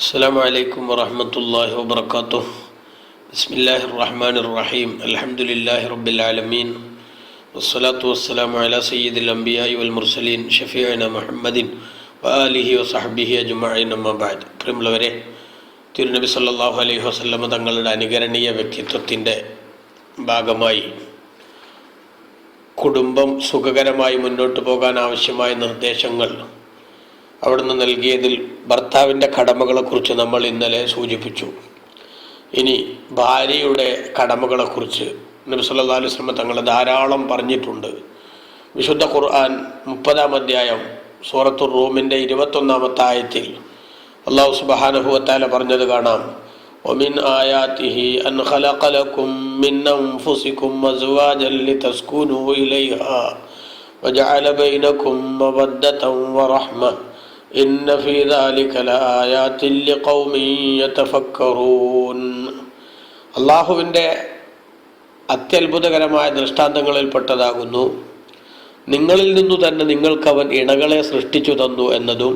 السلام عليكم ورحمة الله وبركاته بسم الله الرحمن الرحيم الحمد لله رب العالمين والصلاة والسلام على سيد الأنبياء والمرسلين شفيعنا محمد وآله وصحبه أجمعين أما بعد പ്രിയമുള്ളവരെ തിരുനബി സല്ലല്ലാഹു അലൈഹി വസല്ലമ തങ്ങളുടെ അനുകരണീയ വ്യക്തിത്വത്തിൻ്റെ ഭാഗമായി കുടുംബം സുഖകരമായി മുന്നോട്ട് പോകാൻ ആവശ്യമായ നിർദ്ദേശങ്ങൾ അവിടുന്ന് നൽകിയതിൽ ഭർത്താവിൻ്റെ കടമകളെക്കുറിച്ച് നമ്മൾ ഇന്നലെ സൂചിപ്പിച്ചു ഇനി ഭാര്യയുടെ കടമകളെക്കുറിച്ച് നബി സല്ലല്ലാഹു അലൈഹി വസല്ലം തങ്ങൾ ധാരാളം പറഞ്ഞിട്ടുണ്ട് വിശുദ്ധ ഖുർആൻ മുപ്പതാം അധ്യായം സൂറത്തുർ റൂമിൻ്റെ ഇരുപത്തൊന്നാമത്തെ ആയത്തിൽ അള്ളാഹു സുബ്ഹാനഹു വതആല പറഞ്ഞത് കാണാം ومن آياته أن خلق لكم من أنفسكم أزواجا لتسكنوا إليها وجعل بينكم مودة ورحمة إن في ذلك لآيات لقوم يتفكرون അള്ളാഹുവിൻ്റെ അത്യത്ഭുതകരമായ ദൃഷ്ടാന്തങ്ങളിൽപ്പെട്ടതാകുന്നു നിങ്ങളിൽ നിന്നു തന്നെ നിങ്ങൾക്കവൻ ഇണകളെ സൃഷ്ടിച്ചു തന്നു എന്നതും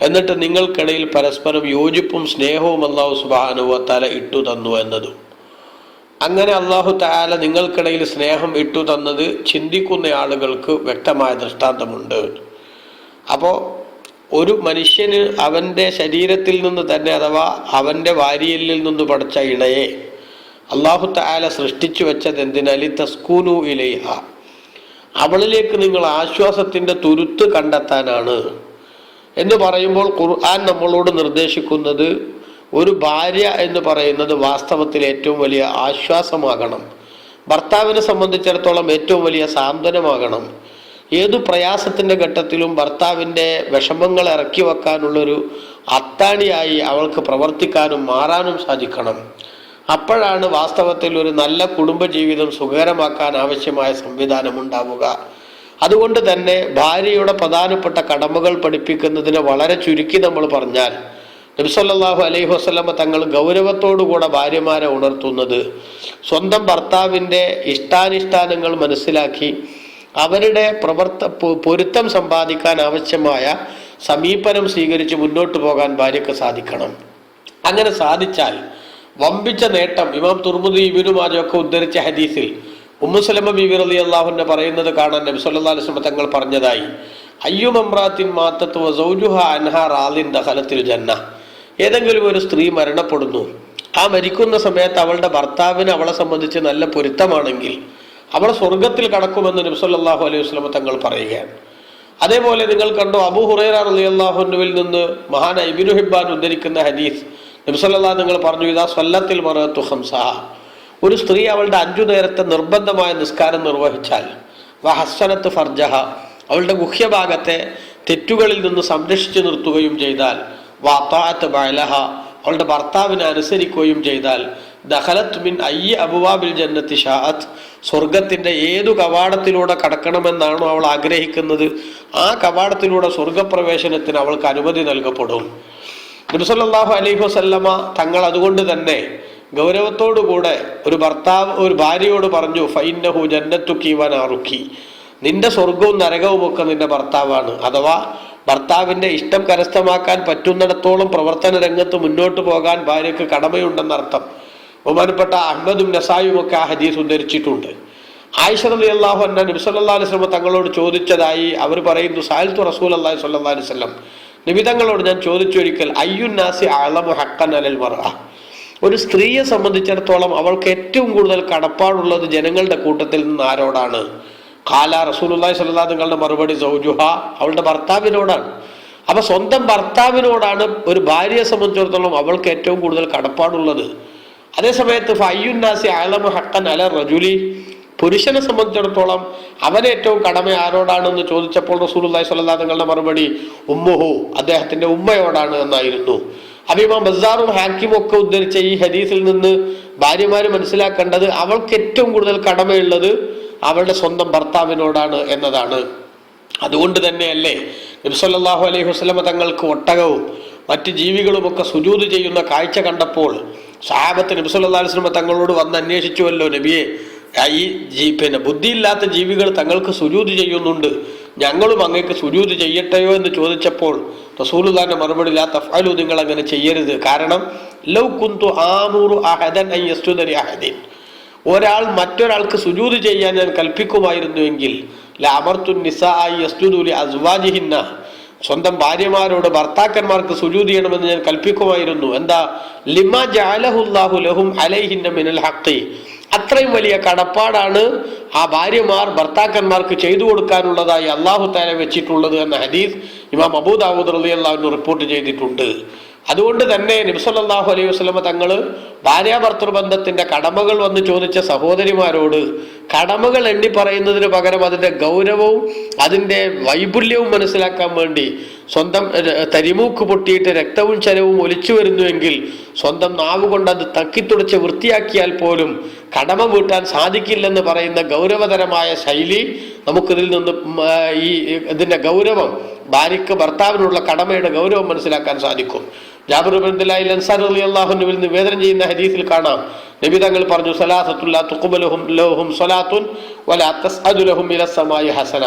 എന്നിട്ട് നിങ്ങൾക്കിടയിൽ പരസ്പരം യോജിപ്പും സ്നേഹവും അള്ളാഹു സുബാനുവത്താല ഇട്ടു തന്നു എന്നതും അങ്ങനെ അള്ളാഹു താല നിങ്ങൾക്കിടയിൽ സ്നേഹം ഇട്ടു തന്നത് ചിന്തിക്കുന്ന ആളുകൾക്ക് വ്യക്തമായ ദൃഷ്ടാന്തമുണ്ട് അപ്പോൾ ഒരു മനുഷ്യന് അവന്റെ ശരീരത്തിൽ നിന്ന് തന്നെ അഥവാ അവന്റെ വാരിയലിൽ നിന്ന് പഠിച്ച ഇണയെ അള്ളാഹു താല സൃഷ്ടിച്ചു വെച്ചത് എന്തിനാലി തസ്കൂനു ഇലൈഹ. അവളിലേക്ക് നിങ്ങൾ ആശ്വാസത്തിന്റെ തുരുത്ത് കണ്ടെത്താനാണ്. എന്ന് പറയുമ്പോൾ ഖുർആൻ നമ്മളോട് നിർദ്ദേശിക്കുന്നത് ഒരു ഭാര്യ എന്ന് പറയുന്നത് വാസ്തവത്തിൽ ഏറ്റവും വലിയ ആശ്വാസമാകണം. ഭർത്താവിനെ സംബന്ധിച്ചിടത്തോളം ഏറ്റവും വലിയ സാന്ത്വനമാകണം. ഏതു പ്രയാസത്തിന്റെ ഘട്ടത്തിലും ഭർത്താവിന്റെ വിഷമങ്ങൾ ഇറക്കി വെക്കാനുള്ളൊരു അത്താണിയായി അവൾക്ക് പ്രവർത്തിക്കാനും മാറാനും സാധിക്കണം. അപ്പോഴാണ് വാസ്തവത്തിൽ ഒരു നല്ല കുടുംബജീവിതം സുഖകരമാക്കാൻ ആവശ്യമായ സംവിധാനം ഉണ്ടാവുക അതുകൊണ്ട് തന്നെ ഭാര്യയുടെ പ്രധാനപ്പെട്ട കടമകൾ പഠിപ്പിക്കുന്നതിനെ വളരെ ചുരുക്കി നമ്മൾ പറഞ്ഞാൽ നബ്സല്ലാഹു അലൈഹി വസ്ലമ തങ്ങൾ ഗൗരവത്തോടുകൂടെ ഭാര്യമാരെ ഉണർത്തുന്നത് സ്വന്തം ഭർത്താവിന്റെ ഇഷ്ടാനിഷ്ടാനങ്ങൾ മനസ്സിലാക്കി അവരുടെ പ്രവർത്ത പൊരുത്തം സമ്പാദിക്കാൻ ആവശ്യമായ സമീപനം സ്വീകരിച്ച് മുന്നോട്ട് പോകാൻ ഭാര്യക്ക് സാധിക്കണം. അങ്ങനെ സാധിച്ചാൽ വമ്പിച്ച നേട്ടം ഇമാം തുർമുദി ഇബിനുമാജൊക്കെ ഉദ്ധരിച്ച ഹദീസിൽ ഉമ്മുസലമ ബീബി അലി അള്ളാഹുന്റെ പറയുന്നത് കാണാൻ നബി സല്ലാ അലൈഹി വസല്ലം തങ്ങൾ പറഞ്ഞതായി. അയ്യും അമ്രാത്തിൻ ദഖലത്തിൽ ജന്ന. ഏതെങ്കിലും ഒരു സ്ത്രീ മരണപ്പെടുന്നു. ആ മരിക്കുന്ന സമയത്ത് അവളുടെ ഭർത്താവിന് അവളെ സംബന്ധിച്ച് നല്ല പൊരുത്തമാണെങ്കിൽ അവൾ സ്വർഗത്തിൽ കടക്കുമെന്ന് നബി സല്ലല്ലാഹു അലൈഹി വസ്ലമ തങ്ങൾ പറയുകയാണ്. അതേപോലെ നിങ്ങൾ കണ്ടു അബു ഹുറൈറ റളിയല്ലാഹുവിൽ നിന്ന് മഹാന ഇബിനു ഹിബ്ബാൻ ഉദ്ധരിക്കുന്ന ഹദീസ് നബി സല്ലല്ലാഹു നിങ്ങൾ പറഞ്ഞു ഇതാ സ്വല്ലത്തിൽ മറത്തു ഹംസഹ ഒരു സ്ത്രീ അവളുടെ അഞ്ചു നേരത്തെ നിർബന്ധമായ നിസ്കാരം നിർവഹിച്ചാൽ വ ഹസ്സനത്ത് ഫർജഹ. അവളുടെ മുഖ്യഭാഗത്തെ തെറ്റുകളിൽ നിന്ന് സംരക്ഷിച്ചു നിർത്തുകയും ചെയ്താൽ വാത്താത്ത് ബലഹ അവളുടെ ഭർത്താവിനെ അനുസരിക്കുകയും ചെയ്താൽ ദഹലത്ത് മിൻ അയ്യ അബുവാബിൽ ജന്നത്തി ഷാഅത്ത്. സ്വർഗത്തിന്റെ ഏതു കവാടത്തിലൂടെ കടക്കണമെന്നാണോ അവൾ ആഗ്രഹിക്കുന്നത് ആ കവാടത്തിലൂടെ സ്വർഗപ്രവേശനത്തിന് അവൾക്ക് അനുമതി നൽകപ്പെടും. ഗുരുസല്ലാഹു അലൈഹി വസല്ലമ തങ്ങൾ അതുകൊണ്ട് തന്നെ ഗൗരവത്തോടുകൂടെ ഒരു ഭർത്താവ് ഒരു ഭാര്യയോട് പറഞ്ഞു ഫൈനഹു ജന്നത്തു കീവനാറുക്കി നിന്റെ സ്വർഗവും നരകവും ഒക്കെ നിന്റെ ഭർത്താവാണ്. അഥവാ ഭർത്താവിന്റെ ഇഷ്ടം കരസ്ഥമാക്കാൻ പറ്റുന്നിടത്തോളം പ്രവർത്തന രംഗത്ത് മുന്നോട്ട് പോകാൻ ഭാര്യയ്ക്ക് കടമയുണ്ടെന്നർത്ഥം. ബഹുമാനപ്പെട്ട അഹമ്മദും നസായും ഒക്കെ ആ ഹദീസ് ഉദ്ധരിച്ചിട്ടുണ്ട്. ആയിഷ അലി അള്ളാഹു അന്ന നബിസല്ലാ അലിസ്ലമ തങ്ങളോട് ചോദിച്ചതായി അവർ പറയുന്നു സാൽത്തു റസൂൽ അള്ളാഹി സല്ലാ അലിസ്ലം നിബിതങ്ങളോട് ഞാൻ ചോദിച്ചൊരിക്കൽ അയ്യുന്നാസി അളമു ഹക്കൻ അലൽ മറ ഒരു സ്ത്രീയെ സംബന്ധിച്ചിടത്തോളം അവൾക്ക് ഏറ്റവും കൂടുതൽ കടപ്പാടുള്ളത് ജനങ്ങളുടെ കൂട്ടത്തിൽ നിന്ന് ആരോടാണ്? കാല റസൂലുല്ലാഹി സ്വല്ലാ നിങ്ങളുടെ മറുപടി സൗജുഹ. അവളുടെ ഭർത്താവിനോടാണ്. അപ്പൊ സ്വന്തം ഭർത്താവിനോടാണ് ഒരു ഭാര്യയെ സംബന്ധിച്ചിടത്തോളം അവൾക്ക് ഏറ്റവും കൂടുതൽ കടപ്പാടുള്ളത്. അതേസമയത്ത് ഫയ്യുന്നാസി അലമു ഹക്കൻ അല റജുലി പുരുഷനെ സംബന്ധിച്ചിടത്തോളം അവൻ ഏറ്റവും കടമ ആരോടാണെന്ന് ചോദിച്ചപ്പോൾ റസൂലുല്ലാഹി സ്വല്ലാ തങ്ങളുടെ മറുപടി ഉമ്മുഹു അദ്ദേഹത്തിന്റെ ഉമ്മയോടാണ് എന്നായിരുന്നു. അഭിമാ ബസാറും ഹാക്കിമും ഒക്കെ ഉദ്ധരിച്ച ഈ ഹദീസിൽ നിന്ന് ഭാര്യമാര് മനസ്സിലാക്കേണ്ടത് അവൾക്ക് ഏറ്റവും കൂടുതൽ കടമയുള്ളത് അവളുടെ സ്വന്തം ഭർത്താവിനോടാണ് എന്നതാണ്. അതുകൊണ്ട് തന്നെയല്ലേ നബ്സല്ലാഹു അലൈഹി വസ്ലമ തങ്ങൾക്ക് ഒട്ടകവും മറ്റ് ജീവികളുമൊക്കെ സുജൂത് ചെയ്യുന്ന കാഴ്ച കണ്ടപ്പോൾ സാഹബത്ത് നബ്സല്ലാ വസ്ലമ തങ്ങളോട് വന്ന് അന്വേഷിച്ചുവല്ലോ നബിയെ. ഈ ജീ പിന്നെ ബുദ്ധിയില്ലാത്ത ജീവികൾ തങ്ങൾക്ക് സുജൂത് ചെയ്യുന്നുണ്ട്. ഞങ്ങളും അങ്ങേക്ക് സുജൂത് ചെയ്യട്ടെയോ എന്ന് ചോദിച്ചപ്പോൾ റസൂലുദാന്റെ മറുപടി ലാ തഫാലു നിങ്ങൾ അങ്ങനെ ചെയ്യരുത്. കാരണം ലൗ കുന്തു ആമൂറു അഹദൻ ഐ യസ്തുദരി അഹദിൻ. ഒരാൾ മറ്റൊരാൾക്ക് സുജൂത് ചെയ്യാൻ ഞാൻ കൽപ്പിക്കുമായിരുന്നുവെങ്കിൽ ലാമർത്തു ഐ യസ്തുദുലി അസ്വാജിഹിന്ന. സ്വന്തം ഭാര്യമാരോട് ഭർത്താക്കന്മാർക്ക് സുജൂത് ചെയ്യണമെന്ന് ഞാൻ കൽപ്പിക്കുമായിരുന്നു. എന്താ? ലിമ ജാലഹുല്ലാഹു ലഹും അലൈഹിന്റെ മിനൽ ഹഖി. അത്രയും വലിയ കടപ്പാടാണ് ആ ഭാര്യമാർ ഭർത്താക്കന്മാർക്ക് ചെയ്തു കൊടുക്കാനുള്ളതായി അള്ളാഹു താല വെച്ചിട്ടുള്ളത് എന്ന ഹദീസ് ഇമാം അബൂദാവൂദ് റലി അള്ളാഹുവിന് റിപ്പോർട്ട് ചെയ്തിട്ടുണ്ട്. അതുകൊണ്ട് തന്നെ നിബ്സല്ലാഹു അലൈഹി വസ്ലമ തങ്ങൾ ഭാര്യാഭർത്തൃബന്ധത്തിന്റെ കടമകൾ വന്ന് ചോദിച്ച സഹോദരിമാരോട് കടമകൾ എണ്ണി പറയുന്നതിന് പകരം അതിന്റെ ഗൗരവവും അതിന്റെ വൈപുല്യവും മനസ്സിലാക്കാൻ വേണ്ടി സ്വന്തം തരിമൂക്ക് പൊട്ടിയിട്ട് രക്തവും ചരവും ഒലിച്ചു വരുന്നുവെങ്കിൽ സ്വന്തം നാവ് കൊണ്ട് അത് തക്കിത്തുടച്ച് വൃത്തിയാക്കിയാൽ പോലും കടമ വീട്ടാൻ സാധിക്കില്ലെന്ന് പറയുന്ന ഗൗരവതരമായ ശൈലി നമുക്കിതിൽ നിന്ന് ഈ ഇതിന്റെ ഗൗരവം ഭാര്യയ്ക്ക് ഭർത്താവിനുള്ള കടമയുടെ ഗൗരവം മനസ്സിലാക്കാൻ സാധിക്കും. ജാബിർ ബിൻദുല്ലാഹി അൻസാർ അലി അള്ളാഹുനുവിൽ നിവേദനം ചെയ്യുന്ന ഹദീസിൽ കാണാം. നബി തങ്ങൾ പറഞ്ഞു സലാസത്തുല്ല തുക്കുബലഹും ലഹും സ്വലാത്തുൻ വലാ തസ്അദു ലഹും ഇലസ്സമായി ഹസന.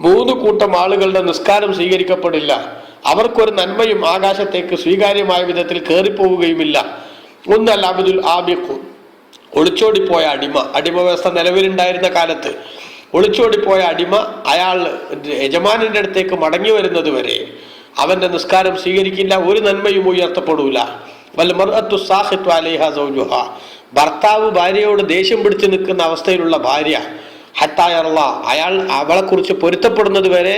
മൂന്ന് കൂട്ടം ആളുകളുടെ നിസ്കാരം സ്വീകരിക്കപ്പെടില്ല. അവർക്കൊരു നന്മയും ആകാശത്തേക്ക് സ്വീകാര്യമായ വിധത്തിൽ കയറിപ്പോവുകയുമില്ല ഒന്നല്ല അബിദുൽ ആബിഖു ഒളിച്ചോടിപ്പോയ അടിമ. അടിമ വ്യവസ്ഥ നിലവിലുണ്ടായിരുന്ന കാലത്ത് ഒളിച്ചോടിപ്പോയ അടിമ അയാൾ യജമാനന്റെ അടുത്തേക്ക് മടങ്ങി വരുന്നത് വരെ അവന്റെ നിസ്കാരം സ്വീകരിക്കില്ല ഒരു നന്മയും ഉയർത്തപ്പെടൂല. ഭർത്താവ് ഭാര്യയോട് ദേഷ്യം പിടിച്ചു നിൽക്കുന്ന അവസ്ഥയിലുള്ള ഭാര്യ ഹത്തായറുള്ള അയാൾ അവളെക്കുറിച്ച് പൊരുത്തപ്പെടുന്നത് വരെ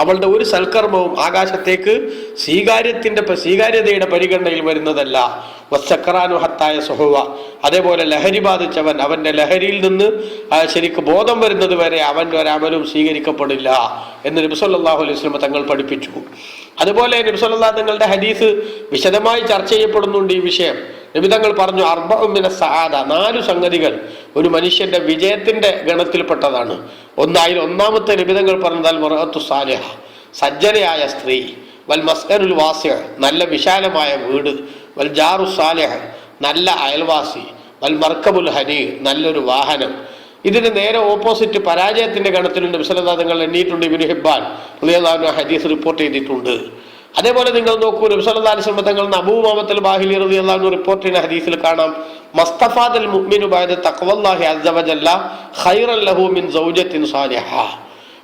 അവളുടെ ഒരു സൽക്കർമ്മവും ആകാശത്തേക്ക് സ്വീകാര്യത്തിന്റെ സ്വീകാര്യതയുടെ പരിഗണനയിൽ വരുന്നതല്ല. വസ്സക്കറാനു ഹത്തായ സുഹുവ അതേപോലെ ലഹരി ബാധിച്ചവൻ അവന്റെ ലഹരിയിൽ നിന്ന് ശരിക്ക് ബോധം വരുന്നത് വരെ അവന്റെ ഒരമലും സ്വീകരിക്കപ്പെടില്ല എന്ന് നബിസല്ലാഹു അലൈഹി വസല്ലം തങ്ങൾ പഠിപ്പിച്ചു. അതുപോലെ നബിസല്ലാ തങ്ങളുടെ ഹദീസ് വിശദമായി ചർച്ച ചെയ്യപ്പെടുന്നുണ്ട് ഈ വിഷയം. നബിതങ്ങൾ പറഞ്ഞു അർബമിന സഹാദ നാലു സംഗതികൾ ഒരു മനുഷ്യന്റെ വിജയത്തിന്റെ ഗണത്തിൽപ്പെട്ടതാണ്. ഒന്നായി ഒന്നാമത്തെ നിബിതങ്ങൾ പറഞ്ഞതാൽ മറഹത്തു സാലിഹ സജ്ജനയായ സ്ത്രീ. വൽ മസ്കനുൽ വാസ്യ നല്ല വിശാലമായ വീട്. വൽ ജാറു സാലിഹ നല്ല അയൽവാസി. വൽ മർക്കബുൽ ഹനി നല്ലൊരു വാഹനം. ഇതിന് നേരെ ഓപ്പോസിറ്റ് പരാജയത്തിന്റെ ഗണത്തിലുണ്ട്. വിശലനാഥങ്ങൾ എണ്ണീയിട്ടുണ്ട് ഇബിന് ഹിബാൻ ഹദീസ് റിപ്പോർട്ട് ചെയ്തിട്ടുണ്ട്. അതേപോലെ നിങ്ങൾ നോക്കൂ നബ്സല്ലാ തങ്ങൾ അബൂമാമത്തൽ ബാഹിലി റതി അള്ളാഹു റിപ്പോർട്ട് ചെയ്യുന്ന ഹദീസിൽ കാണാം മസ്തഫാദൽ മുഅ്മിനു ബഅദ തഖ്വല്ലാഹി അസ്സ വജല്ല ഖൈറൻ ലഹു മിൻ സൗജത്തിൻ സാലിഹ.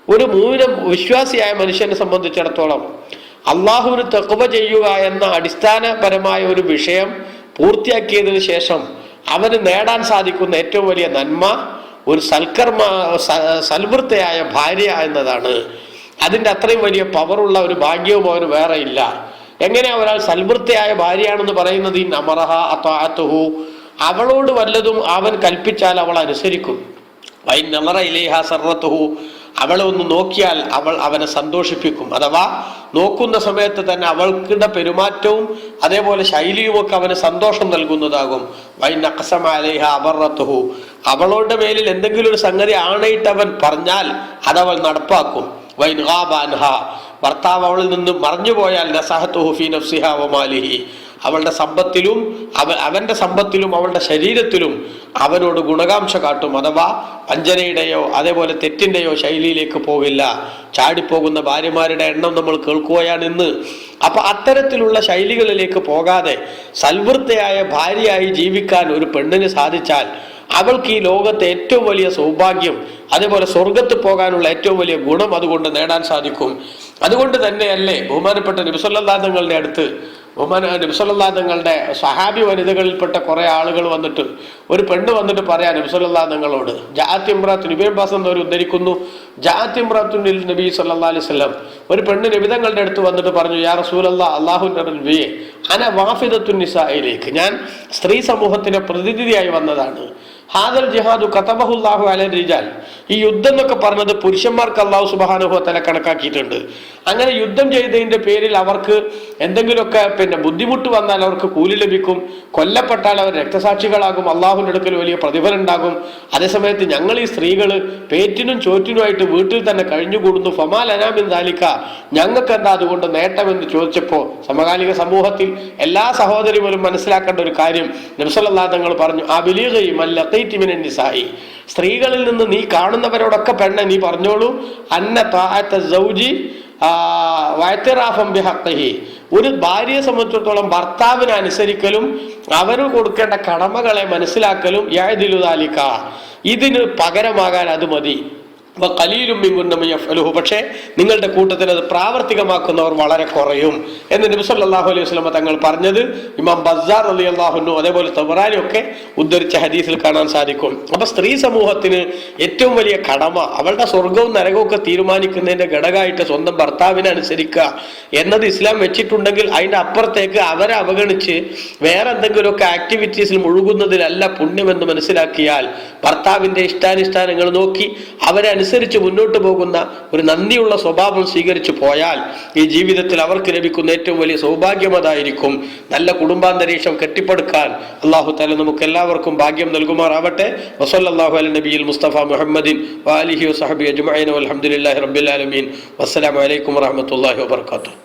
ഒരു മൂല വിശ്വാസിയായ മനുഷ്യനെ സംബന്ധിച്ചിടത്തോളം അള്ളാഹുവിന് തെക്കുവ ചെയ്യുക എന്ന അടിസ്ഥാനപരമായ ഒരു വിഷയം പൂർത്തിയാക്കിയതിനു ശേഷം അവന് നേടാൻ സാധിക്കുന്ന ഏറ്റവും വലിയ നന്മ ഒരു സൽക്കർമ്മ സൽവൃത്തയായ ഭാര്യ എന്നതാണ്. അതിന്റെ അത്രയും വലിയ പവറുള്ള ഒരു ഭാഗ്യവും അവന് വേറെ ഇല്ല. എങ്ങനെയാ ഒരാൾ സൽവൃത്തിയായ ഭാര്യയാണെന്ന് പറയുന്നത്? ഈ നമറഹ അത്താത്തുഹു അവളോട് വല്ലതും അവൻ കൽപ്പിച്ചാൽ അവൾ അനുസരിക്കും. വൈ നമറ ഇലേഹ സർവത്തുഹു അവളെ ഒന്ന് നോക്കിയാൽ അവൾ അവനെ സന്തോഷിപ്പിക്കും. അഥവാ നോക്കുന്ന സമയത്ത് തന്നെ അവൾക്കുടെ പെരുമാറ്റവും അതേപോലെ ശൈലിയും ഒക്കെ അവന് സന്തോഷം നൽകുന്നതാകും. വൈ നക്കസമാലേഹ അബറത്തുഹു അവളുടെ മേലിൽ എന്തെങ്കിലും ഒരു സംഗതി ആണയിട്ട് അവൻ പറഞ്ഞാൽ അതവൾ നടപ്പാക്കും. വൈ നുഹാബാൻഹ ഭർത്താവ് അവളിൽ നിന്ന് മറഞ്ഞുപോയാൽ നസഹത്ത് ഫീ നഫ്സിഹ വമാലിഹി അവളുടെ സമ്പത്തിലും അവ അവന്റെ സമ്പത്തിലും അവളുടെ ശരീരത്തിലും അവനോട് ഗുണകാംക്ഷ കാട്ടും. അഥവാ വഞ്ചനയുടെയോ അതേപോലെ തെറ്റിന്റെയോ ശൈലിയിലേക്ക് പോകില്ല ചാടിപ്പോകുന്ന ഭാര്യമാരുടെ എണ്ണം നമ്മൾ കേൾക്കുകയാണ് ഇന്ന്. അപ്പൊ അത്തരത്തിലുള്ള ശൈലികളിലേക്ക് പോകാതെ സൽവൃത്തയായ ഭാര്യയായി ജീവിക്കാൻ ഒരു പെണ്ണിന് സാധിച്ചാൽ അവൾക്ക് ഈ ലോകത്തെ ഏറ്റവും വലിയ സൗഭാഗ്യം അതേപോലെ സ്വർഗത്ത് പോകാനുള്ള ഏറ്റവും വലിയ ഗുണം അതുകൊണ്ട് നേടാൻ സാധിക്കും. അതുകൊണ്ട് തന്നെയല്ലേ ബഹുമാനപ്പെട്ട നിബ്സല്ലാദങ്ങളുടെ അടുത്ത് ബഹുമാന നിബ്സല്ലാദങ്ങളുടെ സഹാബി വനിതകളിൽപ്പെട്ട കുറെ ആളുകൾ വന്നിട്ട് ഒരു പെണ്ണ് വന്നിട്ട് പറയാൻ നബി സല്ലാ നിങ്ങളോട് ജാത്തിമ്രാത്ത് നബിബാസ് അവർ ഉദ്ധരിക്കുന്നു. ജാത്തിമ്രാത്തുനിൽ നബി സല്ലാ അലൈഹി സ്വലം ഒരു പെണ്ണ് നിബിതങ്ങളുടെ അടുത്ത് വന്നിട്ട് പറഞ്ഞു യാ റസൂലല്ലാ അള്ളാഹു നബിയെ അന വാഫിദത്തുൻ നിസായിലേക്ക് ഞാൻ സ്ത്രീ സമൂഹത്തിന്റെ പ്രതിനിധിയായി വന്നതാണ്. ഹാദൽ ജിഹാദു കതബഹുല്ലാഹു അല റിജാൽ. ഈ യുദ്ധം എന്നൊക്കെ പറഞ്ഞത് പുരുഷന്മാർക്ക് അള്ളാഹു സുബാനുഹു തന്നെ കണക്കാക്കിയിട്ടുണ്ട്. അങ്ങനെ യുദ്ധം ചെയ്തതിന്റെ പേരിൽ അവർക്ക് എന്തെങ്കിലുമൊക്കെ പിന്നെ ബുദ്ധിമുട്ട് വന്നാൽ അവർക്ക് കൂലി ലഭിക്കും. കൊല്ലപ്പെട്ടാൽ അവർ രക്തസാക്ഷികളാകും. അള്ളാഹുവിന്റെ അടുക്കൽ വലിയ പ്രതിഫലം ഉണ്ടാകും അതേസമയത്ത് ഞങ്ങൾ ഈ സ്ത്രീകൾ പേറ്റിനും ചോറ്റിനുമായിട്ട് വീട്ടിൽ തന്നെ കഴിഞ്ഞുകൂടുന്നു. ഫമാൽ അനാമിൻ ദാലിക്ക ഞങ്ങൾക്ക് എന്താ അതുകൊണ്ട് നേട്ടമെന്ന് ചോദിച്ചപ്പോൾ സമകാലിക സമൂഹത്തിൽ എല്ലാ സഹോദരിമാരും മനസ്സിലാക്കേണ്ട ഒരു കാര്യം നബ്സല്ലാ തങ്ങൾ പറഞ്ഞു ആ വിലീകയും അല്ല നിസായി. സ്ത്രീകളിൽ നിന്ന് നീ കാണുന്നവരോടൊക്കെ പെണ്ണെ നീ പറഞ്ഞോളൂ. അന്ന താഴത്തെ സൗജി വയത്തിറാഫം ബിഹഖിഹി. ഒരു ഭാര്യയെ സംബന്ധിച്ചിടത്തോളം ഭർത്താവിനെ അനുസരിക്കലും അവന് കൊടുക്കേണ്ട കടമകളെ മനസ്സിലാക്കലും യാതിലുതാലിക്ക ഇതിന് പകരമാകാൻ അത് മതി. പക്ഷേ നിങ്ങളുടെ കൂട്ടത്തിൽ അത് പ്രാവർത്തികമാക്കുന്നവർ വളരെ കുറയും എന്ന് നബിസല്ലാഹു അലൈഹി വസ്ലമ തങ്ങൾ പറഞ്ഞത്. ഇമാം ബസാർ അലി അള്ളാഹുനു അതേപോലെ തബറാനും ഒക്കെ ഉദ്ധരിച്ച ഹദീസിൽ കാണാൻ സാധിക്കും. അപ്പൊ സ്ത്രീ സമൂഹത്തിന് ഏറ്റവും വലിയ കടമ അവളുടെ സ്വർഗവും നരകവും ഒക്കെ തീരുമാനിക്കുന്നതിന്റെ ഘടകമായിട്ട് സ്വന്തം ഭർത്താവിനെ അനുസരിക്കുക എന്നത് ഇസ്ലാം വെച്ചിട്ടുണ്ടെങ്കിൽ അതിന്റെ അപ്പുറത്തേക്ക് അവരെ അവഗണിച്ച് വേറെ എന്തെങ്കിലുമൊക്കെ ആക്ടിവിറ്റീസിൽ മുഴുകുന്നതിലല്ല പുണ്യമെന്ന് മനസ്സിലാക്കിയാൽ ഭർത്താവിന്റെ ഇഷ്ടാനിഷ്ടാനങ്ങൾ നോക്കി അവരെ അനുസരിച്ച് മുന്നോട്ട് പോകുന്ന ഒരു നന്ദിയുള്ള സ്വഭാവം സ്വീകരിച്ചു പോയാൽ ഈ ജീവിതത്തിൽ അവർക്ക് ലഭിക്കുന്ന ഏറ്റവും വലിയ സൗഭാഗ്യം അതായിരിക്കും. നല്ല കുടുംബാന്തരീക്ഷം കെട്ടിപ്പടുക്കാൻ അള്ളാഹു താല നമുക്ക് എല്ലാവർക്കും ഭാഗ്യം നൽകുമാറാവട്ടെ. വസല്ലാഹു അല നബിയിൽ മുസ്തഫ മുഹമ്മദിൻ വാലിഹി വസഹബി അജ്മൈൻ അലഹമുല്ലാ ആലമീൻ. വസ്സലാമലൈക്കും വാഹമത്തല്ലാഹി വാബർക്കാത്തു